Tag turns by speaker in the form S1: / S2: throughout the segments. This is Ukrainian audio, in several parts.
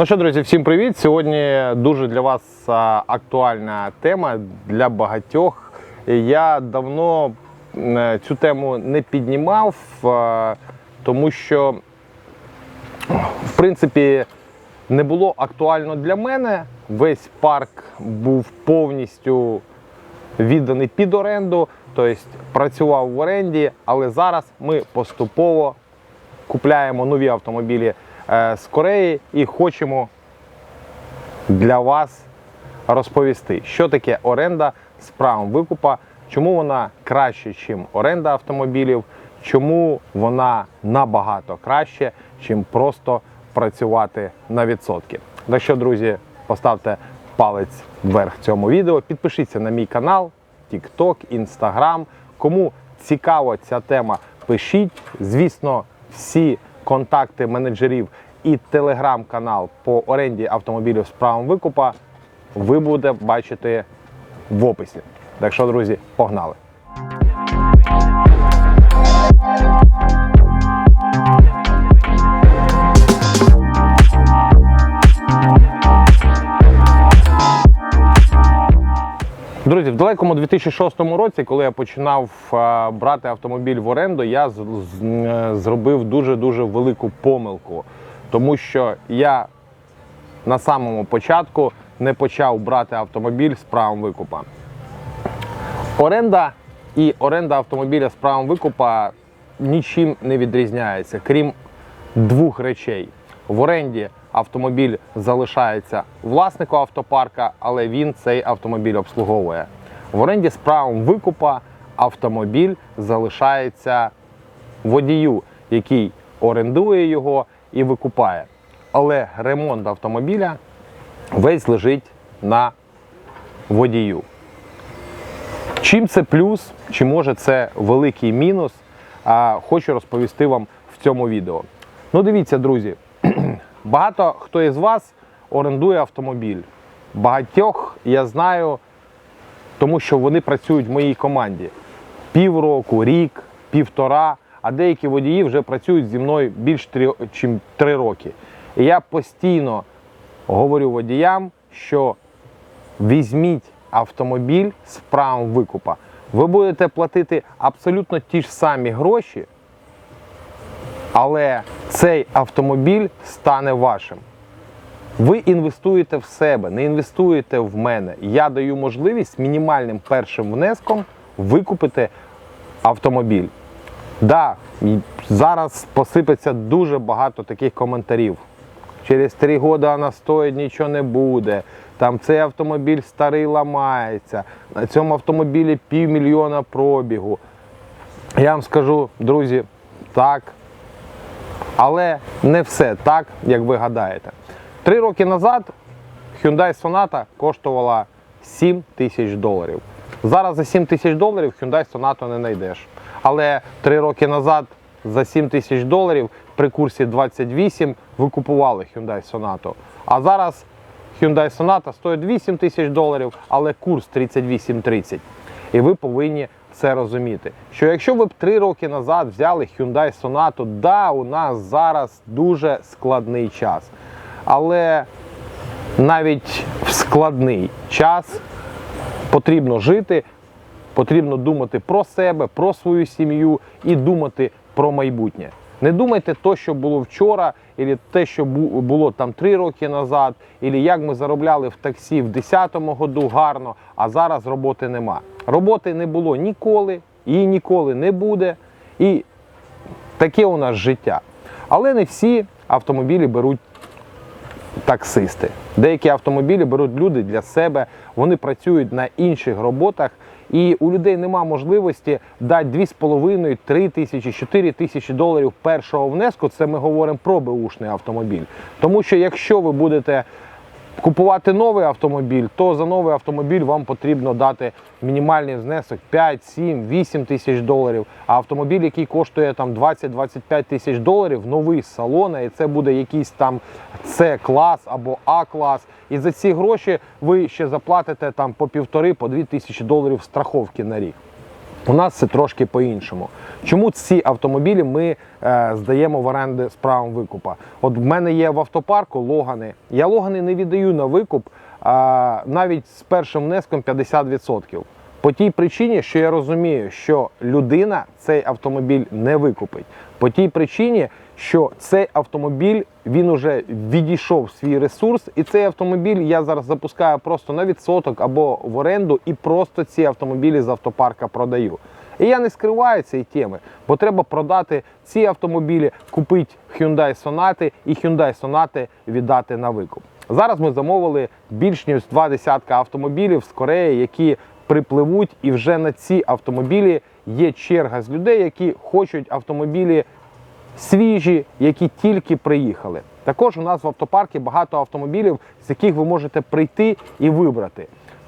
S1: Ну що, друзі, всім привіт! Сьогодні дуже для вас актуальна тема для багатьох. Я давно цю тему не піднімав, тому що, в принципі, не було актуально для мене. Весь парк був повністю відданий під оренду, тобто працював в оренді, але зараз ми поступово купляємо нові автомобілі е, з Кореї і хочемо для вас розповісти, що таке оренда з правом викупа, чому вона краще, ніж оренда автомобілів, чому вона набагато краще, ніж просто працювати на відсотки. Так що, друзі, поставте палець вверх цьому відео, підпишіться на мій канал, TikTok, Instagram. Кому цікава ця тема, пишіть. Звісно, всі контакти менеджерів і телеграм-канал по оренді автомобілів з правом викупа ви будете бачити в описі. Так що, друзі, погнали! Друзі, в далекому 2006 році, коли я починав е, брати автомобіль в оренду, я е, зробив дуже-дуже велику помилку, тому що я на самому початку не почав брати автомобіль з правом викупа. Оренда і оренда автомобіля з правом викупа нічим не відрізняється, крім двох речей. В оренді автомобіль залишається власнику автопарка, але він цей автомобіль обслуговує. В оренді з правом викупа автомобіль залишається водію, який орендує його і викупає. Але ремонт автомобіля весь лежить на водію. Чим це плюс, чи може це великий мінус, а, хочу розповісти вам в цьому відео. Ну, дивіться, друзі, багато хто із вас орендує автомобіль. Багатьох я знаю, тому що вони працюють в моїй команді півроку, рік, півтора, а деякі водії вже працюють зі мною більш ніж три роки. І я постійно говорю водіям, що візьміть автомобіль з правом викупа. Ви будете платити абсолютно ті ж самі гроші, але цей автомобіль стане вашим. Ви інвестуєте в себе, не інвестуєте в мене. Я даю можливість мінімальним першим внеском викупити автомобіль. Да, зараз посипеться дуже багато таких коментарів. Через три роки вона стоїть, нічого не буде. Там цей автомобіль старий ламається. На цьому автомобілі півмільйона пробігу. Я вам скажу, друзі, так. Але не все так, як ви гадаєте. Три роки назад Hyundai Sonata коштувала 7 тисяч доларів. Зараз за 7 тисяч доларів Hyundai Sonata не знайдеш. Але три роки назад за 7 тисяч доларів при курсі 28 ви купували Hyundai Sonata. А зараз Hyundai Sonata стоїть 8 тисяч доларів, але курс 38-30. І ви повинні це розуміти. Що якщо ви б 3 роки назад взяли Hyundai Sonata, да, у нас зараз дуже складний час. Але навіть в складний час потрібно жити, потрібно думати про себе, про свою сім'ю і думати про майбутнє. Не думайте то, що було вчора, або те, що було там три роки назад, або як ми заробляли в таксі в 10-му году гарно, а зараз роботи нема. Роботи не було ніколи, її ніколи не буде. І таке у нас життя. Але не всі автомобілі беруть таксисти. Деякі автомобілі беруть люди для себе, вони працюють на інших роботах, і у людей нема можливості дати 2,5-3 тисячі, 4 тисячі доларів першого внеску. Це ми говоримо про беушний автомобіль. Тому що якщо ви будете купувати новий автомобіль, то за новий автомобіль вам потрібно дати мінімальний внесок 5, 7, 8 тисяч доларів. А автомобіль, який коштує там 20-25 тисяч доларів, новий з салона, і це буде якийсь там С-клас або А-клас. І за ці гроші ви ще заплатите там по півтори, по дві тисячі доларів страховки на рік. У нас це трошки по-іншому. Чому ці автомобілі ми е, здаємо в оренди з правом викупа? От в мене є в автопарку логани. Я логани не віддаю на викуп а, навіть з першим внеском 50%. По тій причині, що я розумію, що людина цей автомобіль не викупить. По тій причині, що цей автомобіль він уже відійшов свій ресурс, і цей автомобіль я зараз запускаю просто на відсоток або в оренду, і просто ці автомобілі з автопарка продаю. І я не скриваю цієї теми, бо треба продати ці автомобілі, купити Hyundai Sonata і Hyundai Sonata віддати на викуп. Зараз ми замовили більш ніж два десятка автомобілів з Кореї, які припливуть, і вже на ці автомобілі є черга з людей, які хочуть автомобілі свіжі, які тільки приїхали. Також у нас в автопарку багато автомобілів, з яких ви можете прийти і вибрати.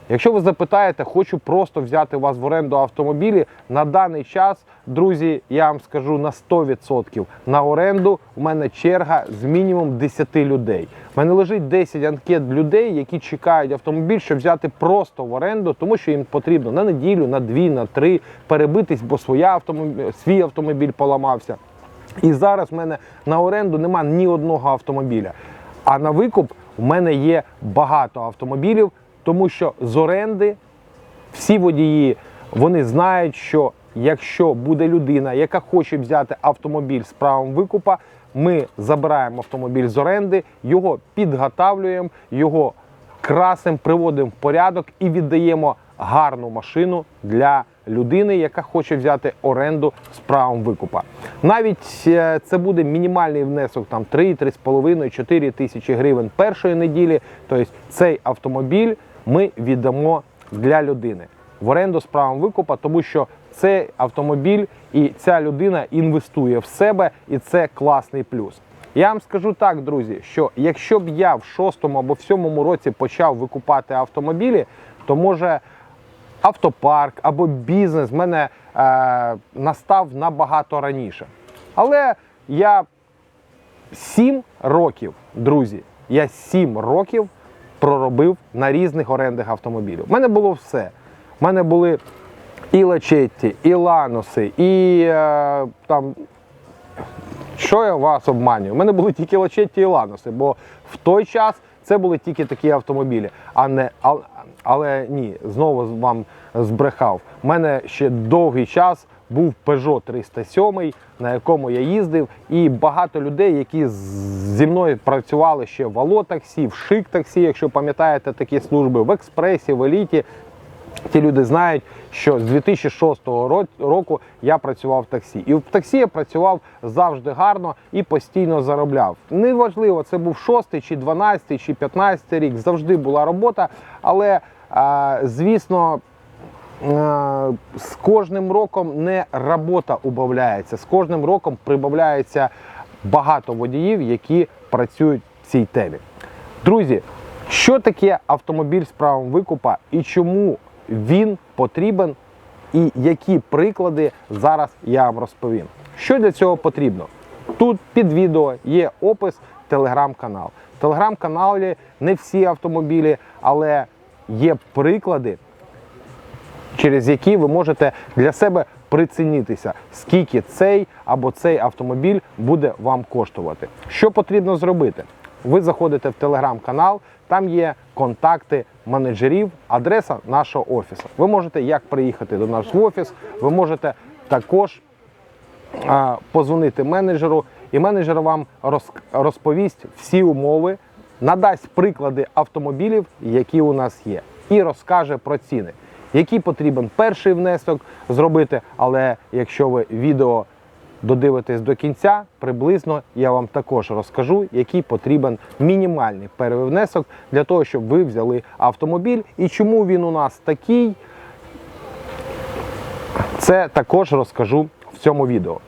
S1: Якщо ви запитаєте, хочу просто взяти у вас в оренду автомобілі, на даний час, друзі, я вам скажу на 100% на оренду у мене черга з мінімум 10 людей. У мене лежить 10 анкет людей, які чекають автомобіль, щоб взяти просто в оренду, тому що їм потрібно на неділю, на дві, на три перебитись, бо своя автомобіль, свій автомобіль поламався. І зараз в мене на оренду нема ні одного автомобіля. А на викуп у мене є багато автомобілів, тому що з оренди всі водії вони знають, що якщо буде людина, яка хоче взяти автомобіль з правом викупа, ми забираємо автомобіль з оренди, його підготавлюємо, його красимо, приводимо в порядок і віддаємо гарну машину для людини, яка хоче взяти оренду з правом викупа. Навіть е, це буде мінімальний внесок там 3, 3,5, 4 тисячі гривень першої неділі. Тобто цей автомобіль ми віддамо для людини в оренду з правом викупа, тому що цей автомобіль і ця людина інвестує в себе, і це класний плюс. Я вам скажу так, друзі, що якщо б я в шостому або в сьомому році почав викупати автомобілі, то може автопарк або бізнес в мене е, настав набагато раніше. Але я 7 років, друзі, я 7 років проробив на різних орендах автомобілів. У мене було все. У мене були і лачетті, і ланоси, і е, там що я вас обманюю? У мене були тільки лачетті і ланоси, бо в той час це були тільки такі автомобілі. А не, а, але ні, знову вам збрехав. У мене ще довгий час був Peugeot 307, на якому я їздив, і багато людей, які зі мною працювали ще в Ало таксі, в Шик таксі, якщо пам'ятаєте такі служби, в експресі, в еліті. Ті люди знають, що з 2006 року я працював в таксі. І в таксі я працював завжди гарно і постійно заробляв. Неважливо, це був 6 чи 12 чи 15 рік, завжди була робота. Але, звісно, з кожним роком не робота убавляється, з кожним роком прибавляється багато водіїв, які працюють в цій темі. Друзі, що таке автомобіль з правом викупа і чому він потрібен, і які приклади зараз я вам розповім. Що для цього потрібно? Тут під відео є опис телеграм-канал. В телеграм-каналі не всі автомобілі, але є приклади, через які ви можете для себе прицінитися, скільки цей або цей автомобіль буде вам коштувати. Що потрібно зробити? Ви заходите в телеграм-канал, там є контакти менеджерів, адреса нашого офісу. Ви можете як приїхати до нас в офіс, ви можете також а, позвонити менеджеру, і менеджер вам роз- розповість всі умови, надасть приклади автомобілів, які у нас є, і розкаже про ціни, який потрібен перший внесок зробити. Але якщо ви відео додивитесь до кінця, приблизно я вам також розкажу, який потрібен мінімальний перший внесок для того, щоб ви взяли автомобіль і чому він у нас такий. Це також розкажу в цьому відео.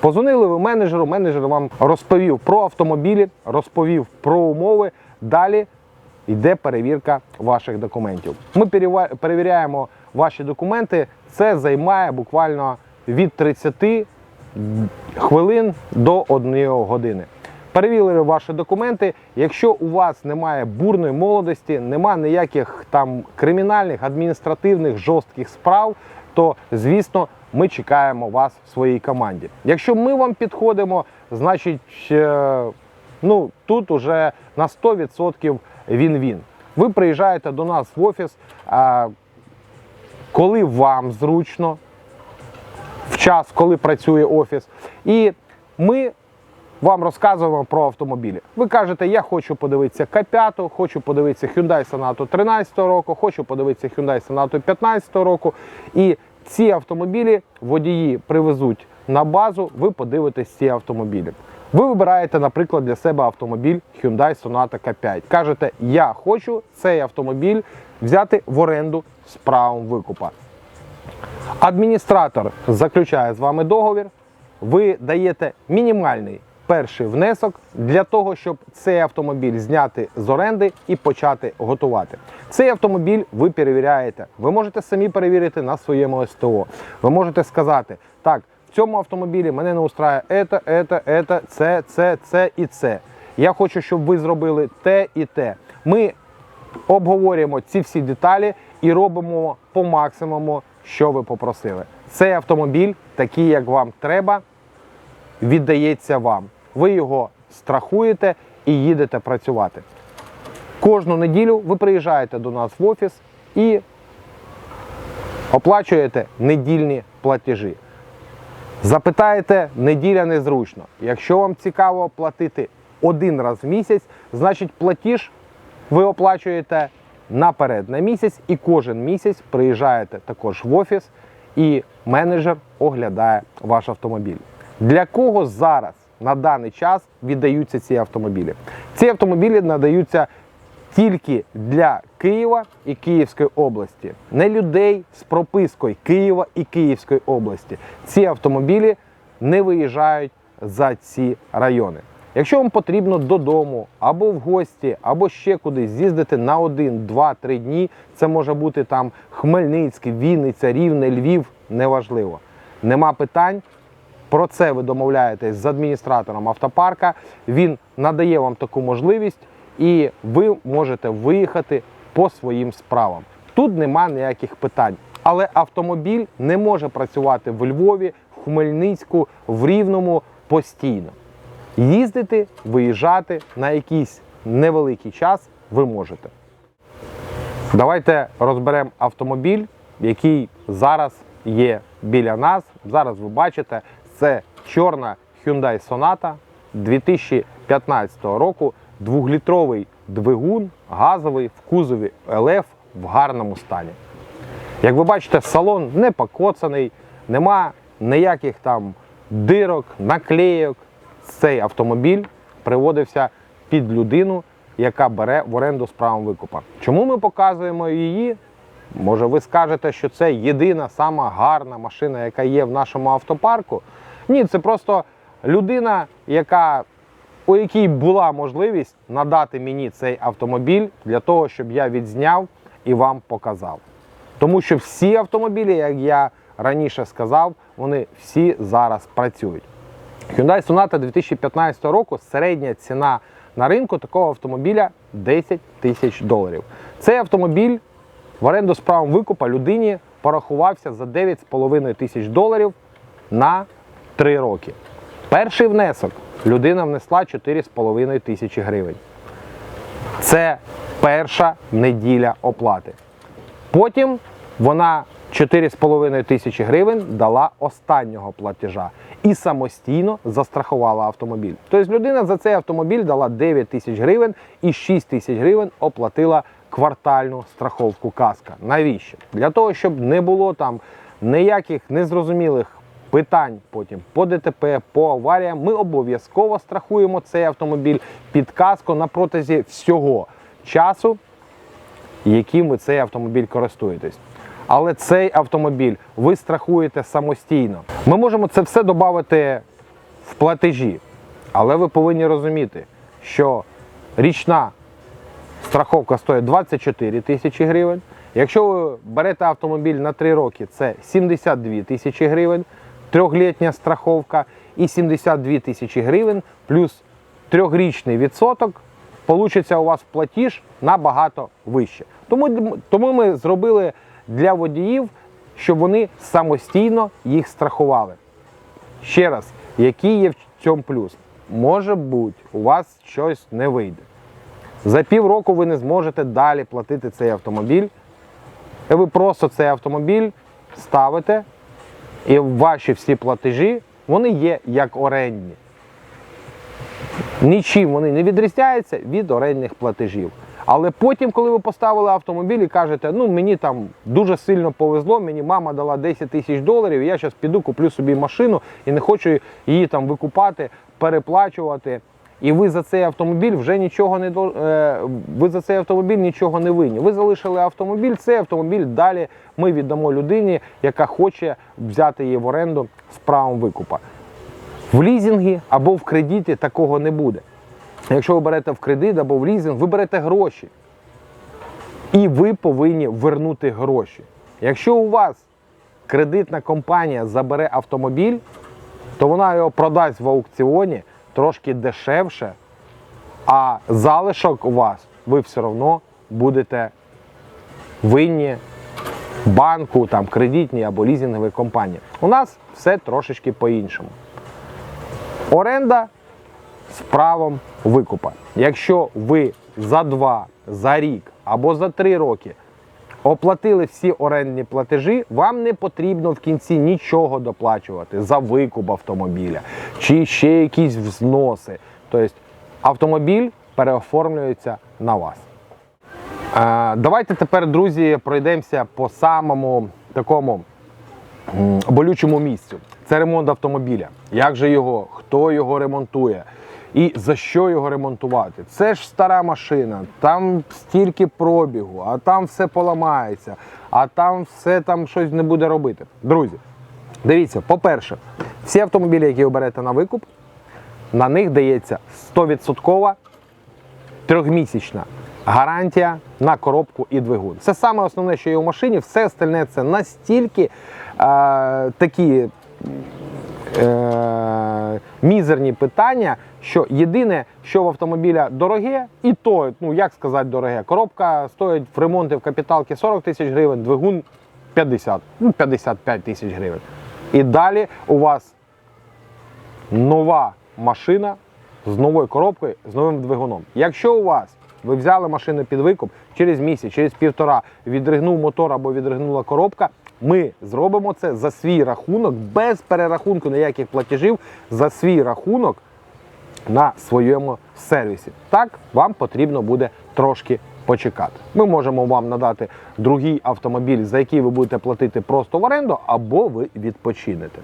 S1: Позвонили ви менеджеру, менеджер вам розповів про автомобілі, розповів про умови. Далі йде перевірка ваших документів. Ми перевіряємо ваші документи. Це займає буквально від 30 хвилин до 1 години. Перевірили ваші документи. Якщо у вас немає бурної молодості, немає ніяких там кримінальних, адміністративних жорстких справ, то звісно ми чекаємо вас в своїй команді. Якщо ми вам підходимо, значить е, ну, тут уже на 100% він-він. Ви приїжджаєте до нас в офіс, коли вам зручно, в час, коли працює офіс, і ми вам розказуємо про автомобілі. Ви кажете, я хочу подивитися К5, хочу подивитися Hyundai Sonata 13 року, хочу подивитися Hyundai Sonata 15 року. І ці автомобілі водії привезуть на базу, ви подивитесь ці автомобілі. Ви вибираєте, наприклад, для себе автомобіль Hyundai Sonata K5. Кажете, я хочу цей автомобіль взяти в оренду з правом викупа. Адміністратор заключає з вами договір, ви даєте мінімальний перший внесок для того, щоб цей автомобіль зняти з оренди і почати готувати. Цей автомобіль ви перевіряєте. Ви можете самі перевірити на своєму СТО. Ви можете сказати, так, в цьому автомобілі мене не устраює ета, ета, ета, це, це, це і це. Я хочу, щоб ви зробили те і те. Ми обговорюємо ці всі деталі і робимо по максимуму, що ви попросили. Цей автомобіль, такий, як вам треба, віддається вам. Ви його страхуєте і їдете працювати. Кожну неділю ви приїжджаєте до нас в офіс і оплачуєте недільні платежі. Запитаєте, неділя незручно. Якщо вам цікаво платити один раз в місяць, значить платіж ви оплачуєте наперед на місяць і кожен місяць приїжджаєте також в офіс і менеджер оглядає ваш автомобіль. Для кого зараз на даний час віддаються ці автомобілі? Ці автомобілі надаються тільки для Києва і Київської області, не людей з пропискою Києва і Київської області. Ці автомобілі не виїжджають за ці райони. Якщо вам потрібно додому або в гості, або ще кудись з'їздити на один, два, три дні, це може бути там Хмельницький, Вінниця, Рівне, Львів, неважливо. Нема питань. Про це ви домовляєтесь з адміністратором автопарка. Він надає вам таку можливість, і ви можете виїхати по своїм справам. Тут нема ніяких питань. Але автомобіль не може працювати в Львові, в Хмельницьку, в Рівному постійно. Їздити, виїжджати на якийсь невеликий час ви можете. Давайте розберемо автомобіль, який зараз є біля нас. Зараз ви бачите, це чорна Hyundai Sonata 2015 року, двохлітровий двигун, газовий в кузові ЛФ в гарному стані. Як ви бачите, салон не покоцаний, нема ніяких там дирок, наклейок. Цей автомобіль приводився під людину, яка бере в оренду з правом викупа. Чому ми показуємо її? Може, ви скажете, що це єдина сама гарна машина, яка є в нашому автопарку? Ні, це просто людина, яка, у якій була можливість надати мені цей автомобіль для того, щоб я відзняв і вам показав. Тому що всі автомобілі, як я раніше сказав, вони всі зараз працюють. Hyundai Sonata 2015 року середня ціна на ринку такого автомобіля 10 тисяч доларів. Цей автомобіль в оренду з правом викупа людині порахувався за 9,5 тисяч доларів на 3 роки. Перший внесок людина внесла 4,5 тисячі гривень. Це перша неділя оплати. Потім вона 4,5 тисячі гривень дала останнього платежа і самостійно застрахувала автомобіль. Тобто людина за цей автомобіль дала 9 тисяч гривень і 6 тисяч гривень оплатила квартальну страховку каска. Навіщо? Для того, щоб не було там ніяких незрозумілих питань потім по ДТП, по аваріям. Ми обов'язково страхуємо цей автомобіль під каско на протязі всього часу, яким ви цей автомобіль користуєтесь. Але цей автомобіль ви страхуєте самостійно. Ми можемо це все додати в платежі, але ви повинні розуміти, що річна страховка стоїть 24 тисячі гривень. Якщо ви берете автомобіль на 3 роки, це 72 тисячі гривень, трьохлітня страховка і 72 тисячі гривень плюс трьохрічний відсоток, получиться у вас платіж набагато вище. Тому, тому ми зробили для водіїв щоб вони самостійно їх страхували. Ще раз, який є в цьому плюс? Може бути, у вас щось не вийде. За півроку ви не зможете далі платити цей автомобіль. І ви просто цей автомобіль ставите, і ваші всі платежі вони є як орендні. Нічим вони не відрізняються від орендних платежів. Але потім, коли ви поставили автомобіль і кажете, ну мені там дуже сильно повезло, мені мама дала 10 тисяч доларів, я зараз піду куплю собі машину і не хочу її там викупати, переплачувати. І ви за цей автомобіль вже нічого не е, ви за цей автомобіль нічого не винні. Ви залишили автомобіль, цей автомобіль далі ми віддамо людині, яка хоче взяти її в оренду з правом викупа. В лізінгі або в кредиті такого не буде. Якщо ви берете в кредит або в лізинг, ви берете гроші. І ви повинні вернути гроші. Якщо у вас кредитна компанія забере автомобіль, то вона його продасть в аукціоні трошки дешевше, а залишок у вас ви все одно будете винні банку, там, кредитній або лізинговій компанії. У нас все трошечки по-іншому. Оренда з правом викупа. Якщо ви за два, за рік або за три роки оплатили всі орендні платежі, вам не потрібно в кінці нічого доплачувати за викуп автомобіля чи ще якісь взноси. Тобто автомобіль переоформлюється на вас. Е, Давайте тепер, друзі, пройдемося по самому такому болючому місцю. Це ремонт автомобіля. Як же його, хто його ремонтує і за що його ремонтувати? Це ж стара машина, там стільки пробігу, а там все поламається, а там все там щось не буде робити. Друзі, дивіться, по-перше, всі автомобілі, які ви берете на викуп, на них дається 100% трьохмісячна гарантія на коробку і двигун. Це саме основне, що є у машині, все остальне це настільки е, такі е, мізерні питання, що єдине, що в автомобіля дороге, і то, ну як сказати, дороге, коробка стоїть в ремонті в капіталки 40 тисяч гривень, двигун 50, ну 55 тисяч гривень. І далі у вас нова машина з новою коробкою, з новим двигуном. Якщо у вас ви взяли машину під викуп через місяць, через півтора відригнув мотор або відригнула коробка, ми зробимо це за свій рахунок, без перерахунку ніяких платежів, за свій рахунок на своєму сервісі. Так, вам потрібно буде трошки почекати. Ми можемо вам надати другий автомобіль, за який ви будете платити просто в оренду, або ви відпочинете.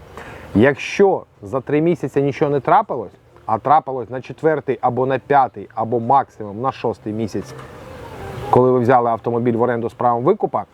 S1: Якщо за три місяці нічого не трапилось, а трапилось на четвертий або на п'ятий, або максимум на шостий місяць, коли ви взяли автомобіль в оренду з правом викупа,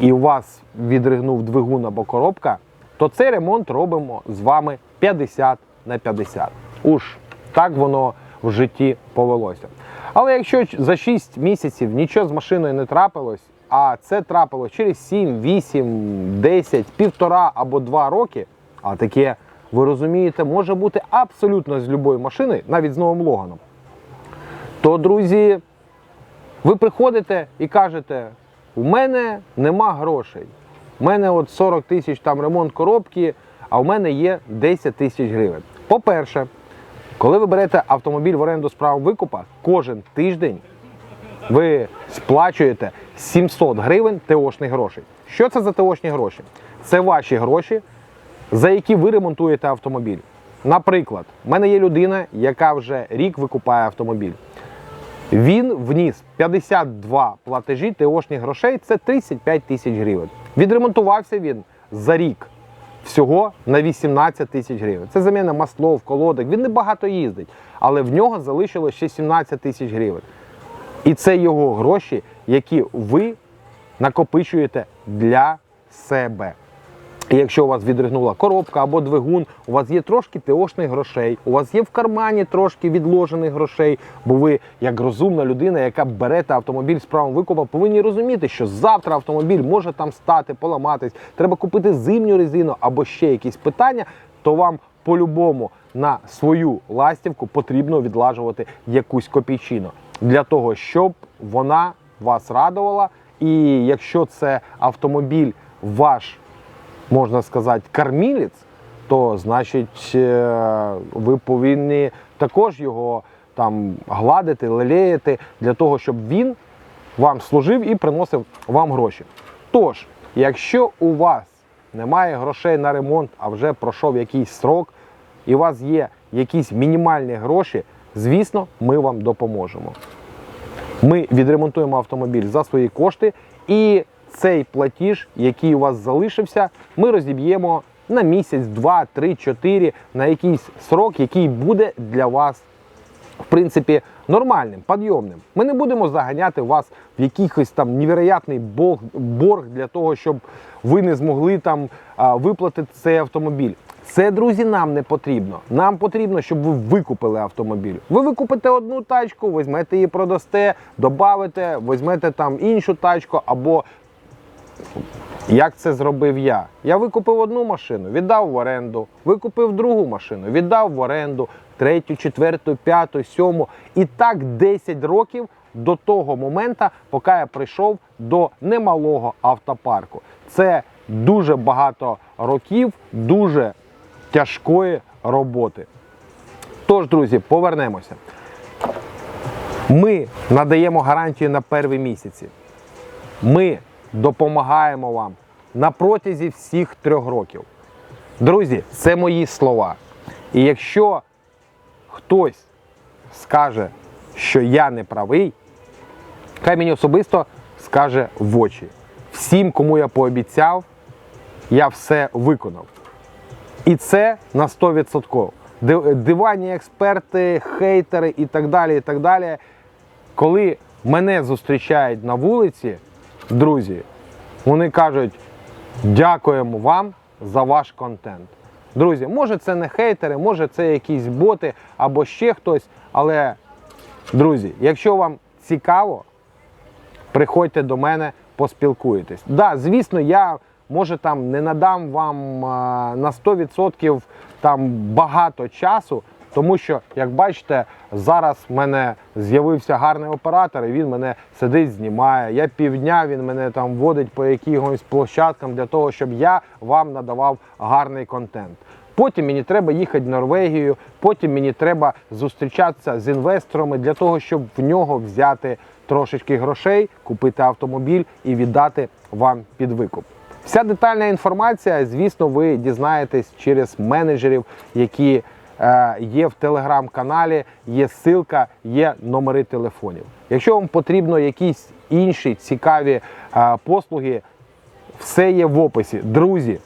S1: і у вас відригнув двигун або коробка, то цей ремонт робимо з вами 50 на 50. Уж так воно в житті повелося. Але якщо за 6 місяців нічого з машиною не трапилось, а це трапилось через 7, 8, 10, півтора або 2 роки, а таке, ви розумієте, може бути абсолютно з любої машини, навіть з новим логаном, то, друзі, ви приходите і кажете: у мене нема грошей. У мене от 40 тисяч там ремонт коробки, а у мене є 10 тисяч гривень. По-перше, коли ви берете автомобіль в оренду з правом викупа, кожен тиждень ви сплачуєте 700 гривень ТОшних грошей. Що це за ТОшні гроші? Це ваші гроші, за які ви ремонтуєте автомобіль. Наприклад, в мене є людина, яка вже рік викупає автомобіль. Він вніс 52 платежі ТОшних грошей, це 35 тисяч гривень. Відремонтувався він за рік всього на 18 тисяч гривень. Це заміна маслов, колодок. Він не багато їздить, але в нього залишилось ще 17 тисяч гривень. І це його гроші, які ви накопичуєте для себе. І якщо у вас відригнула коробка або двигун, у вас є трошки ТОшних грошей, у вас є в кармані трошки відложених грошей, бо ви, як розумна людина, яка берете автомобіль з правом викупа, повинні розуміти, що завтра автомобіль може там стати, поламатись, треба купити зимню резину або ще якісь питання, то вам по-любому на свою ластівку потрібно відлажувати якусь копійчину для того, щоб вона вас радувала. І якщо це автомобіль ваш, можна сказати, кормілець, то значить е, ви повинні також його там гладити, лелеяти для того, щоб він вам служив і приносив вам гроші. Тож, якщо у вас немає грошей на ремонт, а вже пройшов якийсь срок, і у вас є якісь мінімальні гроші, звісно, ми вам допоможемо. Ми відремонтуємо автомобіль за свої кошти, і цей платіж, який у вас залишився, ми розіб'ємо на місяць, два, три, чотири, на якийсь срок, який буде для вас в принципі, нормальним, підйомним. Ми не будемо заганяти вас в якийсь там невероятний борг, для того, щоб ви не змогли там виплатити цей автомобіль. Це, друзі, нам не потрібно. Нам потрібно, щоб ви викупили автомобіль. Ви викупите одну тачку, візьмете її, продасте, додавите, візьмете там іншу тачку або як це зробив я? Я викупив одну машину, віддав в оренду, викупив другу машину, віддав в оренду, третю, четверту, п'яту, сьому. І так 10 років до того моменту, поки я прийшов до немалого автопарку. Це дуже багато років, дуже тяжкої роботи. Тож, друзі, повернемося. Ми надаємо гарантію на перві місяці. Ми допомагаємо вам на протязі всіх трьох років. Друзі, це мої слова. І якщо хтось скаже, що я не правий, хай мені особисто скаже в очі. Всім, кому я пообіцяв, я все виконав. І це на 100%. Ди- Диванні експерти, хейтери і так далі. і так далі. Коли мене зустрічають на вулиці, друзі, вони кажуть: дякуємо вам за ваш контент. Друзі, може це не хейтери, може це якісь боти або ще хтось. Але, друзі, якщо вам цікаво, приходьте до мене, поспілкуєтесь. Да, звісно, я може там не надам вам на 100% там багато часу, тому що, як бачите, зараз в мене з'явився гарний оператор, і він мене сидить, знімає. Я півдня він мене там водить по якихось площадкам для того, щоб я вам надавав гарний контент. Потім мені треба їхати в Норвегію, потім мені треба зустрічатися з інвесторами для того, щоб в нього взяти трошечки грошей, купити автомобіль і віддати вам під викуп. Вся детальна інформація, звісно, ви дізнаєтесь через менеджерів, які є в телеграм-каналі, є ссылка, є номери телефонів. Якщо вам потрібно якісь інші цікаві е, послуги, все є в описі. Друзі,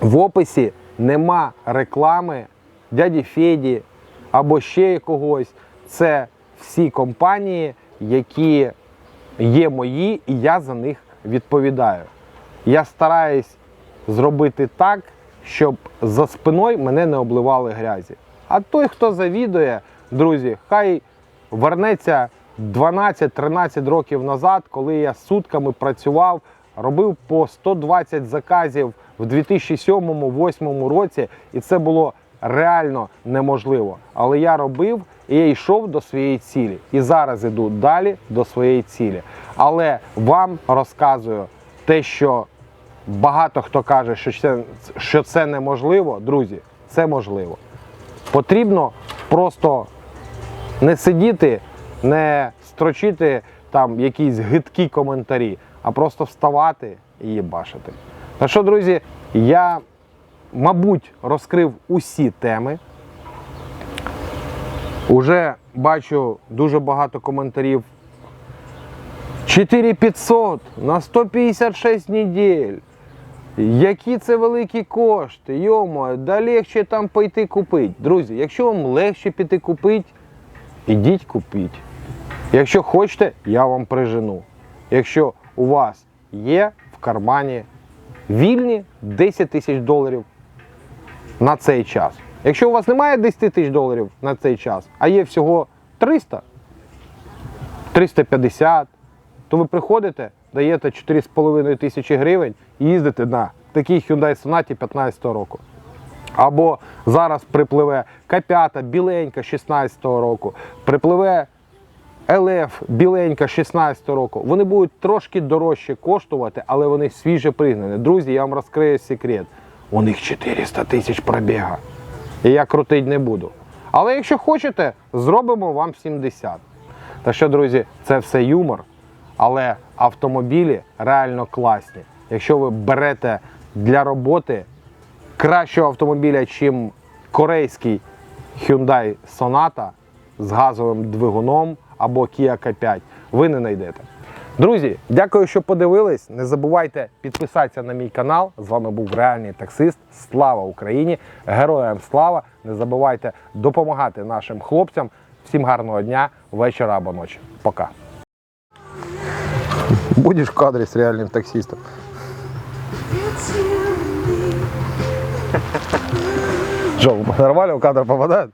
S1: в описі нема реклами дяді Феді або ще когось. Це всі компанії, які є мої, і я за них відповідаю. Я стараюсь зробити так, щоб за спиною мене не обливали грязі. А той, хто завідує, друзі, хай вернеться 12-13 років назад, коли я сутками працював, робив по 120 заказів в 2007-2008 році, і це було реально неможливо. Але я робив і я йшов до своєї цілі. І зараз іду далі до своєї цілі. Але вам розказую те, що багато хто каже, що це, що це неможливо, друзі, це можливо. Потрібно просто не сидіти, не строчити там якісь гидкі коментарі, а просто вставати і їбашити. Ну що, друзі, я, мабуть, розкрив усі теми. Уже бачу дуже багато коментарів. 4500 на 156 неділь. Які це великі кошти, йомо, да легше там пойти купити. Друзі, якщо вам легше піти купити, ідіть купіть. Якщо хочете, я вам прижену. Якщо у вас є в кармані вільні 10 тисяч доларів на цей час. Якщо у вас немає 10 тисяч доларів на цей час, а є всього 300, 350, то ви приходите, даєте 4,5 тисячі гривень і їздите на такій Hyundai Sonata 15 року. Або зараз припливе К5 біленька 16 року, припливе ЛФ біленька 16 року, вони будуть трошки дорожче коштувати, але вони свіже пригнані. Друзі, я вам розкрию секрет. У них 400 тисяч пробіга. І я крутить не буду. Але якщо хочете, зробимо вам 70. Так що, друзі, це все юмор, але автомобілі реально класні. Якщо ви берете для роботи кращого автомобіля, чим корейський Hyundai Sonata з газовим двигуном або Kia K5, ви не знайдете. Друзі, дякую, що подивились. Не забувайте підписатися на мій канал. З вами був реальний таксист. Слава Україні! Героям слава! Не забувайте допомагати нашим хлопцям. Всім гарного дня, вечора або ночі. Пока. Будеш в кадре с реальным таксистом. Що, нормально в кадр попадає?